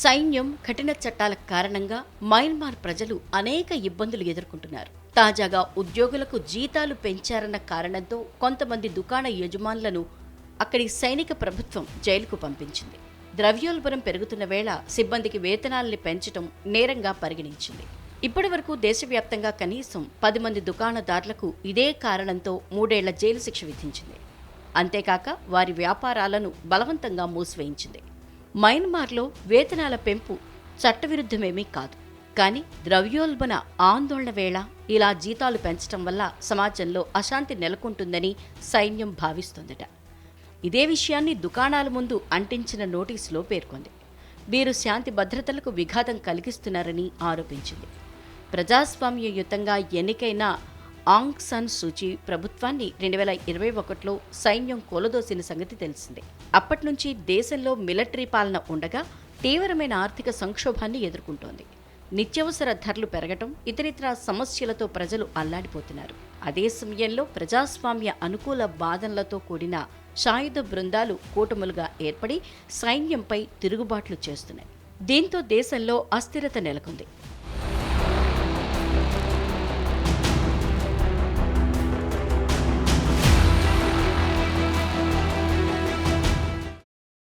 సైన్యం కఠిన చట్టాల కారణంగా మయన్మార్ ప్రజలు అనేక ఇబ్బందులు ఎదుర్కొంటున్నారు. తాజాగా ఉద్యోగులకు జీతాలు పెంచారన్న కారణంతో కొంతమంది దుకాణ యజమానులను అక్కడి సైనిక ప్రభుత్వం జైలుకు పంపించింది. ద్రవ్యోల్బణం పెరుగుతున్న వేళ సిబ్బందికి వేతనాల్ని పెంచడం నేరంగా పరిగణించింది. ఇప్పటి వరకు దేశవ్యాప్తంగా కనీసం పది మంది దుకాణదారులకు ఇదే కారణంతో మూడేళ్ళ జైలు శిక్ష విధించింది. అంతేకాక వారి వ్యాపారాలను బలవంతంగా మూసివేయించింది. మయన్మార్లో వేతనాల పెంపు చట్టవిరుద్ధమేమీ కాదు. కానీ ద్రవ్యోల్బణ ఆందోళన వేళ ఇలా జీతాలు పెంచడం వల్ల సమాజంలో అశాంతి నెలకొంటుందని సైన్యం భావిస్తోందట. ఇదే విషయాన్ని దుకాణాల ముందు అంటించిన నోటీసులో పేర్కొంది. వీరు శాంతి భద్రతలకు విఘాతం కలిగిస్తున్నారని ఆరోపించింది. ప్రజాస్వామ్యయుతంగా ఎన్నికైన ఆంగ్ సన్ సూచి ప్రభుత్వాన్ని రెండు వేల ఇరవై ఒకటిలో సైన్యం కూలదోసిన సంగతి తెలిసిందే. అప్పటి నుంచి దేశంలో మిలిటరీ పాలన ఉండగా తీవ్రమైన ఆర్థిక సంక్షోభాన్ని ఎదుర్కొంటోంది. నిత్యవసర ధరలు పెరగటం ఇతరితర సమస్యలతో ప్రజలు అల్లాడిపోతున్నారు. అదే సమయంలో ప్రజాస్వామ్య అనుకూల వాదనలతో కూడిన సాయుధ బృందాలు కూటములుగా ఏర్పడి సైన్యంపై తిరుగుబాట్లు చేస్తున్నాయి. దీంతో దేశంలో అస్థిరత నెలకొంది.